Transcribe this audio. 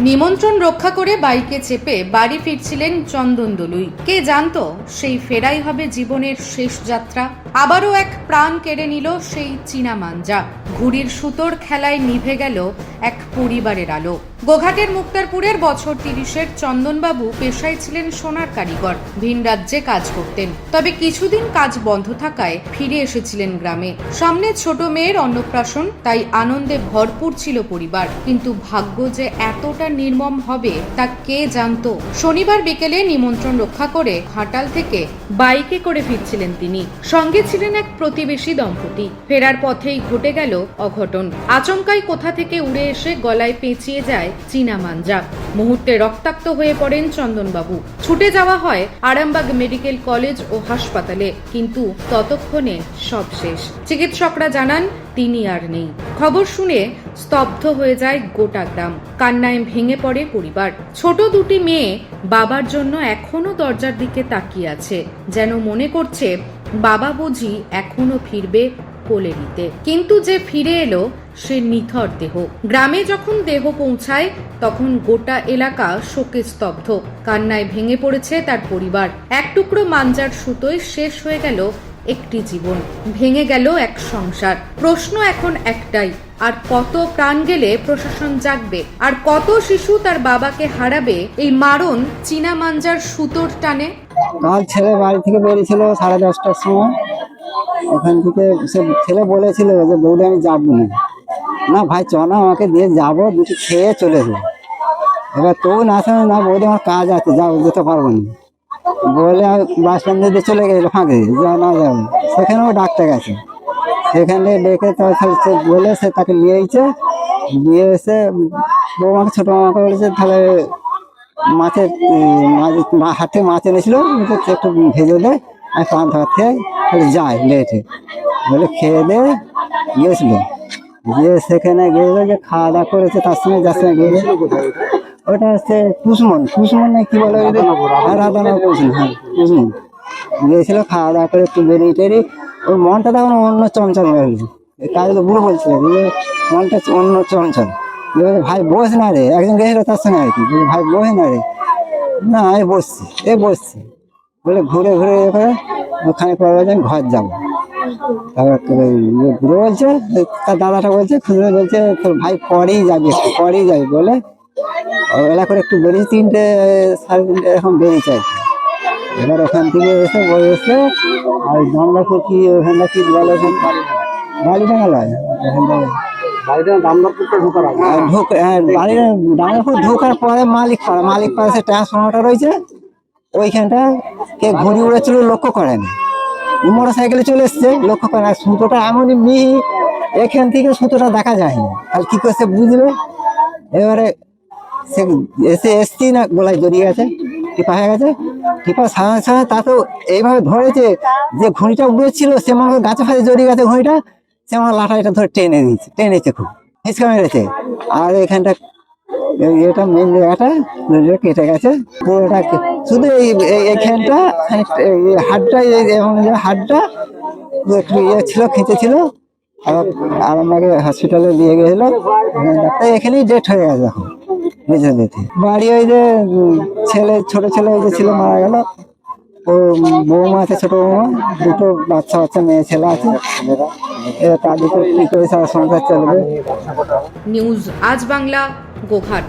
নিমন্ত্রণ রক্ষা করে বাইকে চেপে বাড়ি ফিরছিলেন চন্দন দলুই। কে জানতো সেই ফেরাই হবে জীবনের শেষ যাত্রা? আবারও এক প্রাণ কেড়ে নিল সেই চীনা মাঞ্জা ঘুড়ির সুতোর খেলায় নিভে গেল এক পরিবারের আলো। গোঘাটের মুক্তারপুরের বছর তিরিশের চন্দনবাবু পেশায় ছিলেন সোনার কারিগর, ভিন রাজ্যে কাজ করতেন। তবে কিছুদিন কাজ বন্ধ থাকায় ফিরে এসেছিলেন গ্রামে। সামনে ছোট মেয়ের অন্নপ্রাশন, তাই আনন্দে ভরপুর ছিল পরিবার। কিন্তু ভাগ্য যে এতটা নির্মম হবে, তা কে জানতো? শনিবার বিকেলে নিমন্ত্রণ রক্ষা করে ঘাটাল থেকে বাইকে করে ফিরছিলেন তিনি। সঙ্গে ছিলেন এক প্রতিবেশী দম্পতি। ফেরার পথেই ঘটে গেল অঘটন। আচমকাই কোথা থেকে উড়ে এসে গলায় পেঁচিয়ে যায় চীনা মাঞ্জা। মুহূর্তে রক্তাক্ত হয়ে পড়েন চন্দনবাবু। ছুটে যাওয়া হয় আরামবাগ মেডিকেল কলেজ ও হাসপাতালে, কিন্তু ততক্ষণে সব শেষ। চিকিৎসকরা জানান, তিনি আর নেই। খবর শুনে স্তব্ধ হয়ে যায় গোটা গ্রাম। কান্নায় ভেঙে পড়ে পরিবার। ছোট দুটি মেয়ে বাবার জন্য এখনও দরজার দিকে তাকিয়ে আছে, যেন মনে করছে বাবা বুঝি এখনও ফিরবে কোলে নিতে। কিন্তু যে ফিরে এলো, সে নিথর দেহ। গ্রামে যখন দেহ পৌঁছায়, তখন গোটা এলাকা শোকে স্তব্ধ। কান্নায় ভেঙে পড়েছে তার পরিবার। এক টুকরো মাঞ্জার সুতোয় শেষ হয়ে গেল একটি জীবন। ভেঙে গেল এক সংসার। প্রশ্ন এখন একটাই, আর কত প্রাণ গেলে প্রশাসন জাগবে? আর কত শিশু তার বাবাকে হারাবে? এই মারণ চীনা মাঞ্জার সুতোর টানে? কাল ছেলে বাড়ি থেকে বেরিয়েছিল সাড়ে দশটার সময়। ওখান থেকে সে ছেলে বলেছিল যে, বৌদি, আমি যাব না। না ভাই, চ না, আমাকে দিয়ে যাব, দুটি খেয়ে চলে যাব এবার তো না শোনে, না বৌদি, আমার কাজ আছে, যাও, যেতে পারব না। বলে বাস স্ট্যান্ডে দিয়ে চলে গেছিল ফাঁকে, যা না যাবে সেখানেও ডাকতে গেছে সেখানে ডেকে তাহলে সে বলে সে তাকে নিয়ে এসেছে। নিয়ে এসে বৌমাকে, ছোটো মামাকে বলেছে, তাহলে মাছের হাতে মাছ এনেছিল একটু ভেজে দেয় আমি পান থাকার থেকে তাহলে লেটে। বলে খেয়ে দে, গিয়েছিল। গিয়ে সেখানে গিয়েছিল যে খাওয়া দাওয়া করেছে, তার সঙ্গে যার সঙ্গে গিয়েছে ওটা হচ্ছে কুসুমন। কুসুমন না কি বলে? হ্যাঁ কুসুমন। গিয়েছিল, খাওয়া দাওয়া করে একটু বেরিয়ে টেরিয়ে, ওর মনটা তখন অন্য চঞ্চল হয়ে গেছে। কাজগুলো বুড়ো বলছিল মনটা অন্য চঞ্চল। ভাই বস না রে, একজন গেছিল তার সঙ্গে আর কি। ভাই বস না রে। না আমি বসছি, এ বসছি। বলে, ঘুরে ঘুরে এ করে ওখানে পরে আমি ঘর যাব। তারপর ইয়ে বলছে, তার দাদাটা বলছে খুঁজে বলছে, তোর ভাই পরেই যাবি পরেই যাবি। বলে, ওবেলা করে একটু বেরিয়ে তিনটে, সাড়ে তিনটে এরকম বেরিয়ে কি। এবার ওখান থেকে এসে বই এসে, আর জানলাপুর কি ওখানটা কি বলে ওখানে? বাড়িটা গেল বাড়িটা দামদারপুরটা ঢোকার ঢুক হ্যাঁ, ঢোকার পরে মালিক পাড়া মালিক পাড়া সে ট্রান্সফরমারটা রয়েছে ওইখানটা কে ঘুরি উড়েছিল লক্ষ্য করেনি। মোটর সাইকেলে চলে এসছে লক্ষ্য করে আর সুতোটা এমনই মিহি এখান থেকে সুতোটা দেখা যায়নি। আর কি করে সে বুঝবে? এবারে সে এসে এসছি না গলায় জড়িয়ে গেছে টিপা হয়ে গেছে। টিপা সাথে সাথে তাতেও এইভাবে ধরেছে যে ঘড়িটা উড়েছিল সে মনে হয় গাছে ফাছে জড়িয়ে গেছে ঘুড়িটা। সে আমার লাঠাটা ধরে টেনে দিয়েছে টেনেছে খুব। হিসকা মেরেছে। আর এখানটা এটা মেন জায়গাটা কেটে গেছে। পুরোটা শুধু এই, এই- এইখানটা হাডটা হাডটা একটু ইয়ে ছিল ছিল। আর আর আমাকে হসপিটালে নিয়ে গেছিল। এখানেই ডেট হয়ে গেছে এখন। বুঝে যেতে বাড়ি ওই যে ছেলে, ছোট ছেলে ওই যে ছিল, মারা গেল। ও বৌমা আছে, ছোট বৌমা। দুটো বাচ্চা বাচ্চা মেয়ে, ছেলে আছে। এবার তাদেরকে কি করে সংসার চলবে। নিউজ আজ বাংলা, গোঘাট।